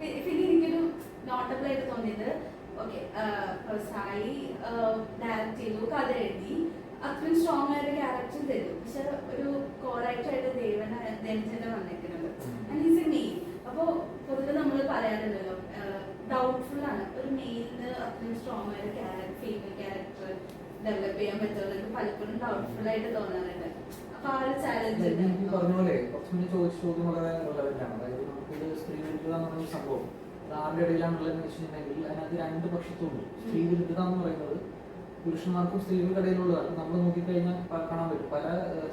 പിന്നെ എനിക്കൊരു നോട്ടബിൾ ആയിട്ട് തോന്നിയത് ഓക്കെ സായി ഡയറക്റ്റ് ചെയ്തു കഥ എഴുതി അത്രയും സ്ട്രോങ് ആയൊരു ക്യാരക്ടർ തരും. പക്ഷെ ഒരു കോറാക്ടർ ആയിട്ട് ദേവന ദേവചന്റെ വന്നിരിക്കുന്നത്. ആൻഡ് ഈസ് എ പൊതുവെ നമ്മൾ പറയാറുണ്ടല്ലോ ഡൗട്ട്ഫുൾ ആണ്. ഒരു മെയിലിന് അത്രയും സ്ട്രോങ് ആയൊരു ക്യാരക്ടർ ഫീമെയിൽ ക്യാരക്ടർ ഡെവലപ്പ് ചെയ്യാൻ പറ്റുമെന്ന് എനിക്ക് പലപ്പോഴും ഡൗട്ട്ഫുൾ ആയിട്ട് തോന്നാറുണ്ട്. പറഞ്ഞ പോലെ കുറച്ച് മുന്നേ ചോദിച്ച ചോദ്യം വളരെ ആണ് അതായത് നമുക്കിത് സ്ത്രീ വിരുദ്ധത എന്ന് പറയുന്ന സംഭവം. ആരുടെ ഇടയിലാണുള്ളതെന്ന് വെച്ചിട്ടുണ്ടെങ്കിൽ അതിനകത്ത് രണ്ട് പക്ഷത്തുണ്ട്. സ്ത്രീ വിരുദ്ധത എന്ന് പറയുന്നത് പുരുഷന്മാർക്കും സ്ത്രീകളുടെ ഇടയിലുള്ളതാണ്. നമ്മൾ നോക്കിക്കഴിഞ്ഞാൽ കാണാൻ പറ്റും. പല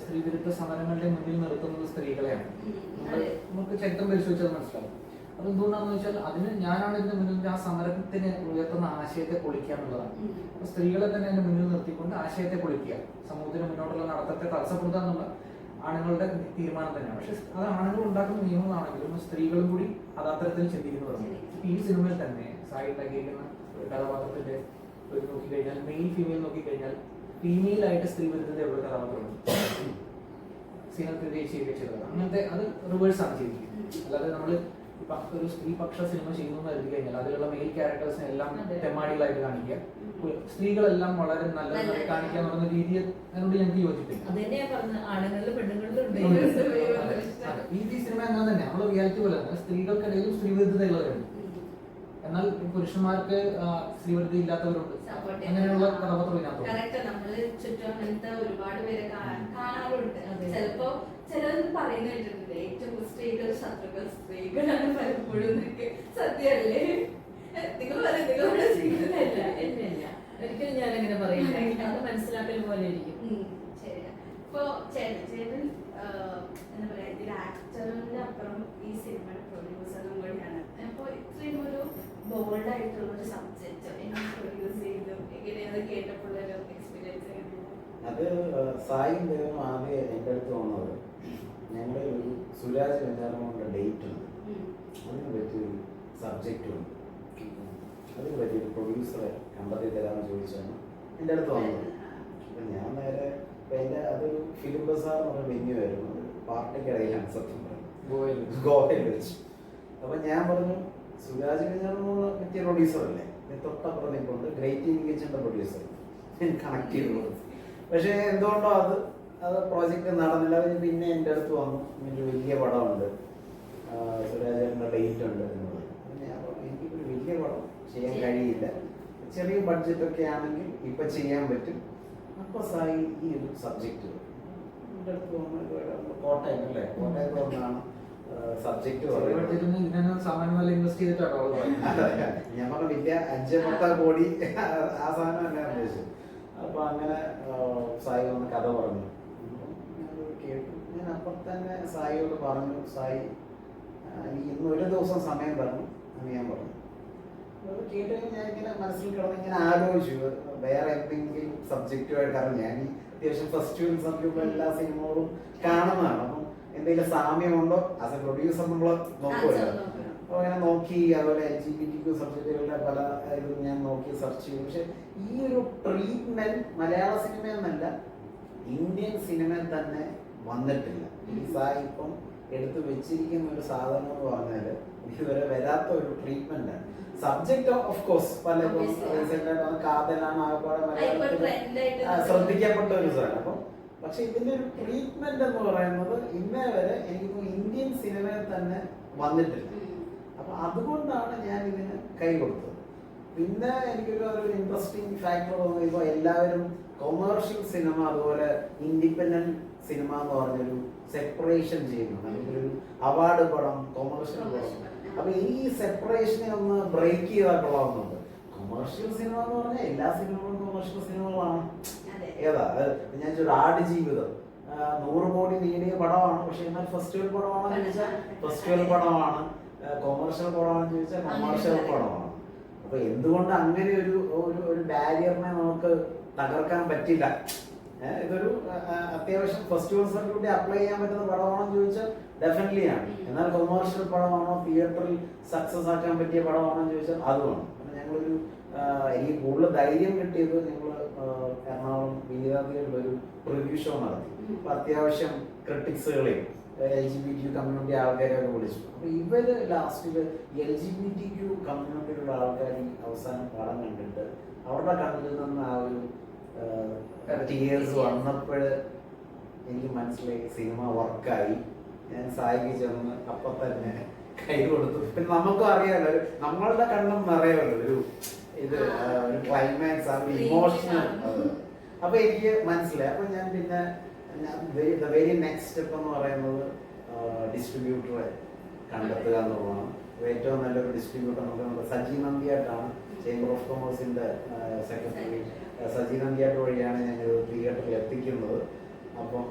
സ്ത്രീ വിരുദ്ധ സമരങ്ങളുടെ മുന്നിൽ നിർത്തുന്നത് സ്ത്രീകളെയാണ്. നമുക്ക് ചരിത്രം പരിശോധിച്ചാൽ മനസ്സിലാവും. അതെന്തുകൊണ്ടാണെന്ന് വെച്ചാൽ അതിന് ഞാനാണ് ഇതിന് മുന്നിൽ ആ സമരത്തിന് ഉയർത്തുന്ന ആശയത്തെ പൊളിക്കുക എന്നുള്ളതാണ്. സ്ത്രീകളെ തന്നെ അതിന് മുന്നിൽ നിർത്തിക്കൊണ്ട് ആശയത്തെ പൊളിക്കുക. സമൂഹത്തിന് മുന്നോട്ടുള്ള നടത്തത്തെ തടസ്സപ്പെടുത്തുക എന്നുള്ള ആണുങ്ങളുടെ തീരുമാനം തന്നെയാണ്. പക്ഷെ അത് ആണുങ്ങൾ ഉണ്ടാക്കുന്ന നിയമങ്ങളാണെങ്കിലും സ്ത്രീകളും കൂടി അതാത്തരത്തിൽ ചിന്തിക്കുന്നു ചിന്തിക്കുന്നതാണ് ഈ സിനിമയിൽ തന്നെ സായി ഉണ്ടാക്കിയിരിക്കുന്ന കഥാപാത്രത്തിന്റെ ഒരു നോക്കിക്കഴിഞ്ഞാൽ മെയിൽ ഫീമെയിൽ നോക്കിക്കഴിഞ്ഞാൽ ഫീമെയിൽ ആയിട്ട് സ്ത്രീ വിരുദ്ധതയുള്ള ഒരു കഥാപാത്രമാണ്? സിനിമ ചെയ്യുക ചെയ്തത് അങ്ങനത്തെ അത് റിവേഴ്സ് ആണ് ചെയ്തിരിക്കുന്നത്. അല്ലാതെ നമ്മൾ ഇപ്പൊ ഒരു സ്ത്രീ പക്ഷ സിനിമ ചെയ്യുന്നു എന്ന് കരുതി കഴിഞ്ഞാൽ അതിലുള്ള മെയിൽ ക്യാരക്ടേഴ്സിനെ എല്ലാം തെമാടികളായിട്ട് തെമ്മാടികളായിട്ട് കാണിക്കുക. സ്ത്രീകളെല്ലാം വളരെ നല്ല. കാണിക്കുക എന്ന് പറയുന്ന രീതിയെ അതിനോട് ഞങ്ങൾക്ക് യോജിപ്പില്ല. ഈ സിനിമ എന്നാൽ തന്നെ. നമ്മൾ റിയാലിറ്റി പോലെ തന്നെ സ്ത്രീകൾക്കിടയിലും സ്ത്രീവിരുദ്ധതയുള്ളവരുണ്ട്. എന്നാൽ പുരുഷന്മാർക്ക് സ്ത്രീവിരുദ്ധ ഇല്ലാത്തവരുണ്ട്. അങ്ങനെയുള്ള കഥാപാത്രം ഇതിനകത്തുണ്ട് അങ്ങനത്തെ ഒരുപാട് പേരെ കാണാറുണ്ട്. ചിലപ്പോ ചിലർ പറയുന്ന കേട്ടിട്ടുണ്ട്. ഏറ്റവും സ്ത്രീകൾ ശത്രുക്കൾ സ്ത്രീകളാണ് പലപ്പോഴും എന്നൊക്കെ. സത്യമല്ലേ? നിങ്ങൾ പറയും നിങ്ങളുടെ ഒരിക്കലും ഞാൻ അങ്ങനെ പറയില്ല അത് മനസ്സിലാക്കൽ പോലെ ഇരിക്കും. ഇപ്പൊ ചേട്ടൻ എന്താ പറയാ ഇതിൽ ആക്ടറിന്റെ അപ്പുറം ഈ സിനിമയുടെ പ്രൊഡ്യൂസറും കൂടിയാണ്. അപ്പൊ ഇത്രയും ഒരു ബോൾഡ് ആയിട്ടുള്ള ഒരു സബ്ജക്റ്റ് എങ്ങനെ പ്രൊഡ്യൂസ് ചെയ്തു. എങ്ങനെയാണ് കേട്ടപ്പോൾ അത് സായും ദേവനും ആദ്യം എന്റെ അടുത്ത് വന്നത് ഞങ്ങൾ ഒരു സുരാജ് വെഞ്ഞാറമ്മയുടെ ഡേറ്റ് ഉണ്ട്. അതിനെ പറ്റിയൊരു സബ്ജക്റ്റ് ഉണ്ട്. അതിനെ പറ്റിയൊരു പ്രൊഡ്യൂസറെ കണ്ടെത്തി തരാമെന്ന് ചോദിച്ചാണ് എന്റെ അടുത്ത് വന്നത്. അപ്പം ഞാൻ നേരെ എന്റെ അതൊരു ഫിലിം ബസാർ എന്ന് പറഞ്ഞ വെന്യൂ ആയിരുന്നു. പാർട്ടിക്കിടയിലാണ് സത്യം പറയുന്നത് ഗോവയിൽ വെച്ച്. അപ്പം ഞാൻ പറഞ്ഞു സുരാജ് വെഞ്ഞാറമ്മ പറ്റിയ പ്രൊഡ്യൂസർ അല്ലേ? തൊട്ടപ്പുറം നിൽക്കുന്നത് ഗ്രേറ്റ് ഇൻഗേജിന്റെ പ്രൊഡ്യൂസർ കണക്ട് ചെയ്തു പക്ഷേ എന്തുകൊണ്ടോ അത് അത് പ്രോജക്റ്റ് നടന്നില്ല. അത് പിന്നെ എന്റെ അടുത്ത് വന്നു. എനിക്ക് വലിയ പടമുണ്ട്. സുരാജേട്ടന്റെ ഡേറ്റ് ഉണ്ട് എന്ന് പറഞ്ഞു. എനിക്കൊരു വലിയ പടം ചെയ്യാൻ കഴിയില്ല. ചെറിയ ബഡ്ജറ്റൊക്കെ ആണെങ്കിൽ ഇപ്പം ചെയ്യാൻ പറ്റും. അപ്പോൾ സായി ഈ ഒരു സബ്ജക്റ്റ് എന്റെ അടുത്ത് വന്നു കോട്ടയം അല്ലേ? കോട്ടയത്ത് വന്നാണ് സബ്ജക്റ്റ് ഞാൻ പറഞ്ഞ വലിയ അഞ്ച് പത്താ കോടി. ആ സാധനം ഉദ്ദേശിച്ചത്. അപ്പൊ അങ്ങനെ സായി വന്ന് കഥ പറഞ്ഞു. കേട്ടു. ഞാൻ അപ്പം തന്നെ സായിയോട് പറഞ്ഞു സായി ഇന്ന് ഒരു ദിവസം സമയം തരണം എന്ന് ഞാൻ പറഞ്ഞു. അത് കേട്ട് ഞാൻ ഇങ്ങനെ മനസ്സിൽ കിടന്ന് ഇങ്ങനെ ആലോചിച്ചു. വേറെ എന്തെങ്കിലും സബ്ജക്റ്റുമായിട്ട് കാരണം ഞാൻ ഈ അത്യാവശ്യം ടൂൺ സമയത്തുള്ള എല്ലാ സിനിമകളും കാണുന്നതാണ്. അപ്പം എന്തെങ്കിലും സാമ്യമുണ്ടോ? ആസ് എ പ്രൊഡ്യൂസർ നമ്മൾ നോക്കുമല്ലോ. അപ്പോൾ അങ്ങനെ നോക്കി അതുപോലെ L G B T Q സബ്ജക്റ്റുകളുടെ പല ഇതും ഞാൻ നോക്കി സെർച്ച് ചെയ്തു. പക്ഷെ ഈ ഒരു ട്രീറ്റ്മെന്റ് മലയാള സിനിമ എന്നല്ല ഇന്ത്യൻ സിനിമയിൽ തന്നെ വന്നിട്ടില്ല. ഇപ്പം എടുത്തു വെച്ചിരിക്കുന്ന ഒരു സാധനം എന്ന് പറഞ്ഞാൽ ഇതുവരെ വരാത്ത ഒരു ട്രീറ്റ്മെന്റ് ആണ്. സബ്ജക്ട് ഓഫ് കോഴ്സ് പല കാതലാണ് ആകപ്പാടെ മലയാളത്തിൽ ശ്രദ്ധിക്കപ്പെട്ട ഒരു സാധനം. അപ്പം പക്ഷെ ഇതിന്റെ ഒരു ട്രീറ്റ്മെന്റ് എന്ന് പറയുന്നത് ഇന്നേ വരെ എനിക്ക് ഇന്ത്യൻ സിനിമയിൽ തന്നെ വന്നിട്ടില്ല. അതുകൊണ്ടാണ് ഞാൻ ഇതിന് കൈ കൊടുത്തത്. പിന്നെ എനിക്കൊരു ഒരു ഇൻട്രസ്റ്റിംഗ് ഫാക്ടർ തോന്നുന്നു ഇപ്പോൾ എല്ലാവരും കൊമേഴ്ഷ്യൽ സിനിമ അതുപോലെ ഇൻഡിപെൻഡന്റ് സിനിമ എന്ന് പറഞ്ഞൊരു സെപ്പറേഷൻ ചെയ്യുന്നു. അല്ലെങ്കിൽ ഒരു അവാർഡ് പടം കൊമേഴ്ഷ്യൽ പടം. അപ്പൊ ഈ സെപ്പറേഷനെ ഒന്ന് ബ്രേക്ക് ചെയ്താൽ കൊള്ളാവുന്നുണ്ട്. കൊമേഴ്ഷ്യൽ സിനിമ എന്ന് പറഞ്ഞാൽ എല്ലാ സിനിമകളും കൊമേഴ്ഷ്യൽ സിനിമകളാണ് ഏതാ? ഞാൻ ആട് ജീവിതം. നൂറ് കോടി നേടിയ പടമാണ്. പക്ഷെ എന്നാൽ ഫെസ്റ്റിവൽ പടമാണെന്ന് ചോദിച്ചാൽ ഫെസ്റ്റിവൽ പടമാണ്. കൊമേഴ്ഷ്യൽ പടമാണെന്ന് ചോദിച്ചാൽ കൊമേഴ്ഷ്യൽ പടമാണ് അപ്പൊ എന്തുകൊണ്ട് അങ്ങനെ ഒരു ഒരു ഒരു ബാരിയറിനെ നമുക്ക് തകർക്കാൻ പറ്റില്ല? ഇതൊരു അത്യാവശ്യം ഫസ്റ്റ് അത്യാവശ്യം ഫെസ്റ്റിവൽ സർട്ടിഫിക്കറ്റ് അപ്ലൈ ചെയ്യാൻ പറ്റുന്ന പടമാണെന്ന് ചോദിച്ചാൽ ഡെഫിനറ്റ്ലി ആണ്. എന്നാൽ കൊമേഴ്ഷ്യൽ പടമാണോ തിയേറ്ററിൽ സക്സസ് ആക്കാൻ പറ്റിയ പടമാണോ എന്ന് ചോദിച്ചാൽ അതുമാണ് ഞങ്ങളൊരു എനിക്ക് കൂടുതൽ ധൈര്യം കിട്ടിയത് ഞങ്ങൾ എറണാകുളം വീരാതിലുള്ള ഒരു റിവ്യൂ ഷോ നടത്തി. അപ്പൊ അത്യാവശ്യം ക്രിട്ടിക്സുകളെയും L G B T community ആൾക്കാരെയൊക്കെ വിളിച്ചു. അപ്പൊ ഇവർ ലാസ്റ്റിൽ L G B T Q കമ്മ്യൂണിറ്റിയിലുള്ള ആൾക്കാർ ഈ അവസാനം പടം കണ്ടിട്ട് അവരുടെ കണ്ണിൽ നിന്ന് ആ ഒരു ടീയേഴ്സ് വന്നപ്പോൾ എനിക്ക് മനസ്സിലായി സിനിമ വർക്കായി. ഞാൻ സായിക്ക് ചെന്ന് അപ്പൊ തന്നെ കൈ കൊടുത്തു. പിന്നെ നമുക്കും അറിയാലോ നമ്മളുടെ കണ്ണും നിറയുള്ളൂ ഒരു ഇത് ഒരു ക്ലൈമാക്സ് ആ ഒരു ഇമോഷണൽ അപ്പൊ എനിക്ക് മനസ്സിലായി. അപ്പൊ ഞാൻ പിന്നെ വെരി നെക്സ്റ്റ് സ്റ്റെപ്പ് എന്ന് പറയുന്നത് ഡിസ്ട്രിബ്യൂട്ടറെ കണ്ടെത്തുക എന്നുള്ളതാണ്. ഏറ്റവും നല്ലൊരു ഡിസ്ട്രിബ്യൂട്ടർ നമുക്ക് നമ്മുടെ സജി നന്ദിയായിട്ടാണ് ചേംബർ ഓഫ് കൊമേഴ്സിന്റെ സെക്രട്ടറി സജീവ് നമ്പിയായിട്ട് വഴിയാണ് ഞങ്ങൾ തിയേറ്ററിൽ എത്തിക്കുന്നത്. അപ്പം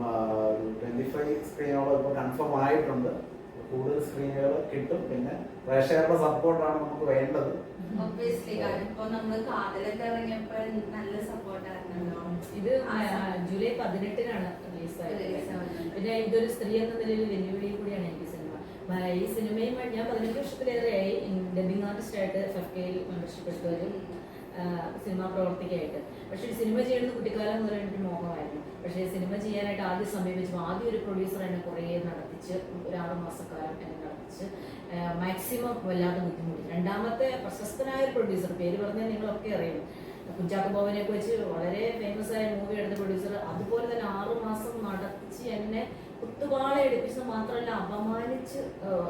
ട്വന്റി ഫൈവ് സ്ക്രീനോളം ഇപ്പോൾ കൺഫേം ആയിട്ടുണ്ട്. കൂടുതൽ സ്ക്രീനുകൾ കിട്ടും. പിന്നെ പ്രേക്ഷകരുടെ സപ്പോർട്ടാണ് നമുക്ക് വേണ്ടത്. ഒബ്വിയസ്ലി കാരണം ഇപ്പൊ നമ്മൾ കാതലൊക്കെ ഇറങ്ങിയപ്പോ നല്ല സപ്പോർട്ടായിരുന്നല്ലോ ഇത് ജൂലൈ പതിനെട്ടിനാണ് റിലീസ് ആയത് ആവുന്നത്. പിന്നെ ഇതൊരു സ്ത്രീ എന്ന നിലയിൽ വെല്ലുവിളി കൂടിയാണ് എനിക്ക് സിനിമ. ഈ സിനിമയുമായി ഞാൻ പതിനെട്ട് വർഷത്തിലേറെയായി ഡബിങ് ആർട്ടിസ്റ്റ് ആയിട്ട് ഫെഫ്കയിൽ മെമ്പർഷിപ്പ് എടുത്തവരും സിനിമാ പ്രവർത്തിക്കായിട്ട്. പക്ഷേ സിനിമ ചെയ്യുന്നത് കുട്ടിക്കാലം മുതൽ എനിക്ക് മോഹമായിരുന്നു. പക്ഷേ സിനിമ ചെയ്യാനായിട്ട് ആദ്യം സമീപിച്ചു ആദ്യം ഒരു പ്രൊഡ്യൂസർ എന്നെ കുറേ നടത്തിച്ച് ഒരു ആറ് മാസക്കാലം എന്നെ നടത്തിച്ച് മാക്സിമം വല്ലാതെ ബുദ്ധിമുട്ടി. രണ്ടാമത്തെ പ്രശസ്തനായ ഒരു പ്രൊഡ്യൂസർ പേര് പറഞ്ഞാൽ നിങ്ങളൊക്കെ അറിയും. കുഞ്ചാക്കോ ബോബനെയൊക്കെ വെച്ച് വളരെ ഫേമസ് ആയ മൂവി എടുത്ത പ്രൊഡ്യൂസർ അതുപോലെ തന്നെ ആറു മാസം നടത്തിച്ച് എന്നെ കുത്തുപാള എടുപ്പിച്ചത് മാത്രമല്ല അപമാനിച്ച്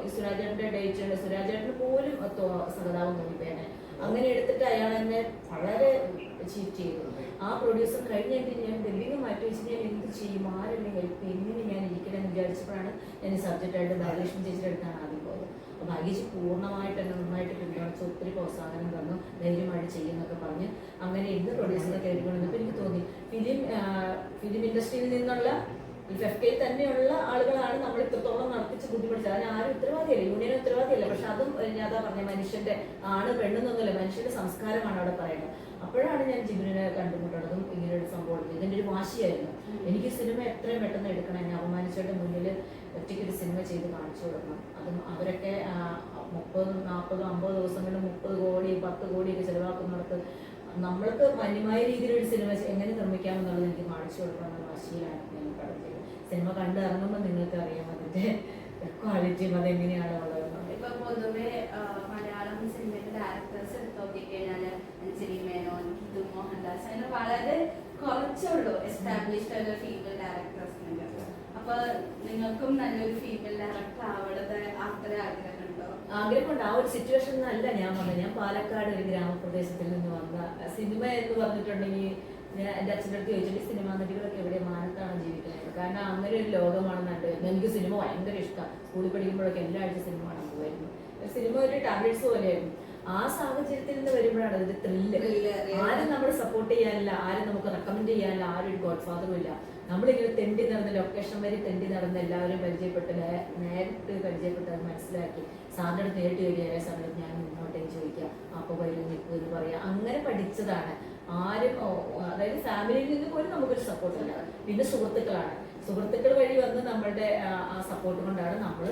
സുരാജേട്ടന്റെ ഡേറ്റ് സുരാജേട്ടന് പോലും സഹതാപം സഹതാപം തോന്നിപ്പോയെന്നെ അങ്ങനെ എടുത്തിട്ട് അയാൾ എന്നെ വളരെ ചീറ്റ് ചെയ്തു ആ പ്രൊഡ്യൂസർ കഴിഞ്ഞിട്ട് ഞാൻ ഡെല്ലിങ് മാറ്റി വെച്ച് ഞാൻ എന്ത് ചെയ്യും? ആരെന്നെ ഹെൽപ്പ് ചെയ്യും? ഞാൻ ഇരിക്കണമെന്ന് വിചാരിച്ചപ്പോഴാണ് എന്നെ ഈ സബ്ജക്റ്റായിട്ട് ഭാഗ്യലക്ഷ്മി ചേച്ചിയുടെ അടുത്താണ് ആദ്യം പോയത്. അപ്പോൾ ഭാഗ്യജി പൂർണമായിട്ട് എന്നെ നന്നായിട്ട് പിന്തുണച്ച് ഒത്തിരി പ്രോത്സാഹനം തന്നു. ധൈര്യമായിട്ട് ചെയ്യുന്നൊക്കെ പറഞ്ഞ് അങ്ങനെ ഇന്ന് പ്രൊഡ്യൂസറെ കേൾക്കൊണ്ടിരുന്നപ്പോൾ എനിക്ക് തോന്നി ഫിലിം ഫിലിം ഇൻഡസ്ട്രിയിൽ നിന്നുള്ള ഫെഫ്കയിൽ തന്നെയുള്ള ആളുകളാണ് നമ്മൾ ഇത്രത്തോളം നടത്തിച്ച് ബുദ്ധിമുട്ടിച്ചത്. അതിന് ആരും ഉത്തരവാദിയല്ല. യൂണിയൻ ഉത്തരവാദിയല്ല. പക്ഷെ അതും ഞാൻ പറഞ്ഞ മനുഷ്യന്റെ ആണ് പെണ്ണെന്നൊന്നുമില്ല. മനുഷ്യന്റെ സംസ്കാരമാണ് അവിടെ പറയുന്നത്. അപ്പോഴാണ് ഞാൻ ജിബിനെ കണ്ടുമുട്ടുന്നതും ഇങ്ങനെ ഒരു സംഭവം. ഇതിന്റെ ഒരു വാശിയായിരുന്നു. എനിക്ക് സിനിമ എത്രയും പെട്ടെന്ന് എടുക്കണം. എന്നെ അപമാനിച്ചവരുടെ മുന്നിൽ ഒറ്റയ്ക്ക് ഒരു സിനിമ ചെയ്ത് കാണിച്ചു കൊടുക്കണം. അതും അവരൊക്കെ മുപ്പതും നാൽപ്പത് അമ്പത് ദിവസങ്ങളിൽ മുപ്പത് കോടി പത്ത് കോടിയൊക്കെ ചെലവാക്കുന്നിടത്ത് നമ്മൾക്ക് മാന്യമായ രീതിയിൽ ഒരു സിനിമ എങ്ങനെ നിർമ്മിക്കാം എന്നുള്ളത് എനിക്ക് കാണിച്ചു കൊടുക്കണം എന്ന വാശിയിലാണ് ഞാൻ പടം സിനിമ കണ്ടു ഇറങ്ങുമ്പോൾ നിങ്ങൾക്ക് അറിയാം അതിന്റെ ക്വാളിറ്റിയും അതെങ്ങനെയാണ് ഉള്ളത്. ഇപ്പൊ പൊതുവെ മലയാളം സിനിമയിലെ ഡയറക്ടേഴ്സ് എടുത്ത് നോക്കിക്കഴിഞ്ഞാൽ അഞ്ജലി മേനോൻ ഗീതു മോഹൻദാസ് അങ്ങനെ വളരെ കുറച്ചുള്ളൂ എസ്റ്റാബ്ലിഷ്ഡ് ആയ ഫീമെയിൽ ഡയറക്ടേഴ്സ് അപ്പൊ നിങ്ങൾക്കും നല്ലൊരു ഫീമെയിൽ ഡയറക്ടർ ആവണത് അത്ര ആഗ്രഹമുണ്ടോ ആഗ്രഹമുണ്ട്. ആ ഒരു സിറ്റുവേഷൻ അല്ല ഞാൻ പറഞ്ഞത്. ഞാൻ പാലക്കാട് ഒരു ഗ്രാമപ്രദേശത്തിൽ നിന്ന് വന്ന സിനിമ എന്ന് പറഞ്ഞിട്ടുണ്ടെങ്കിൽ ഞാൻ എന്റെ അച്ഛന്റെ അടുത്ത് ചോദിച്ചിട്ട് സിനിമ നടികളൊക്കെ എവിടെ മാനത്താണ് ജീവിക്കുന്നത്? കാരണം അങ്ങനെ ഒരു ലോകമാണ് കണ്ടു എനിക്ക് സിനിമ ഭയങ്കര ഇഷ്ടമാണ്. സ്കൂളിൽ പഠിക്കുമ്പോഴൊക്കെ എല്ലാ ആഴ്ച സിനിമ കാണാൻ പോകുമായിരുന്നു സിനിമ ഒരു ടാബ്ലറ്റ്സ് പോലെയായിരുന്നു. ആ സാഹചര്യത്തിൽ നിന്ന് വരുമ്പോഴാണ് അതിന്റെ ത്രില്ല് ആരും നമ്മളെ സപ്പോർട്ട് ചെയ്യാനില്ല ആരും നമുക്ക് റെക്കമെൻഡ് ചെയ്യാനില്ല ആരും ഒരു ഗോഡ് ഫാദറും ഇല്ല. നമ്മളിങ്ങനെ തെണ്ടി നടന്ന ലൊക്കേഷൻ വരെ തെണ്ടി നടന്ന് എല്ലാവരും പരിചയപ്പെട്ട് നേരിട്ട് പരിചയപ്പെട്ട് അത് മനസ്സിലാക്കി. സാറിന്റെ അടുത്ത് നേരിട്ട് ചോദിക്കുക സമയത്ത് ഞാൻ മുന്നോട്ടേക്ക് ചോദിക്കാം അപ്പൊ വരും നിൽക്കുമെന്ന് പറയാം. അങ്ങനെ പഠിച്ചതാണ്. ആരും അതായത് ഫാമിലിയിൽ നിന്ന് പോലും നമുക്കൊരു സപ്പോർട്ട് ഇല്ല പിന്നെ സുഹൃത്തുക്കളാണ്. സുഹൃത്തുക്കൾ വഴി വന്ന് നമ്മളുടെ ആ, സപ്പോർട്ട് കൊണ്ടാണ് നമ്മൾ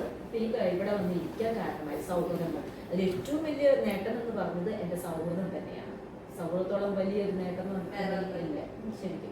ഇവിടെ വന്ന് ഇരിക്കാൻ കാരണമായി സൗഹൃദങ്ങൾ. അതിൽ ഏറ്റവും വലിയ നേട്ടം എന്ന് പറഞ്ഞത് എന്റെ സൗഹൃദം തന്നെയാണ്. സൗഹൃദത്തോളം വലിയൊരു നേട്ടം എന്ന് പറഞ്ഞാൽ ശരിക്കും.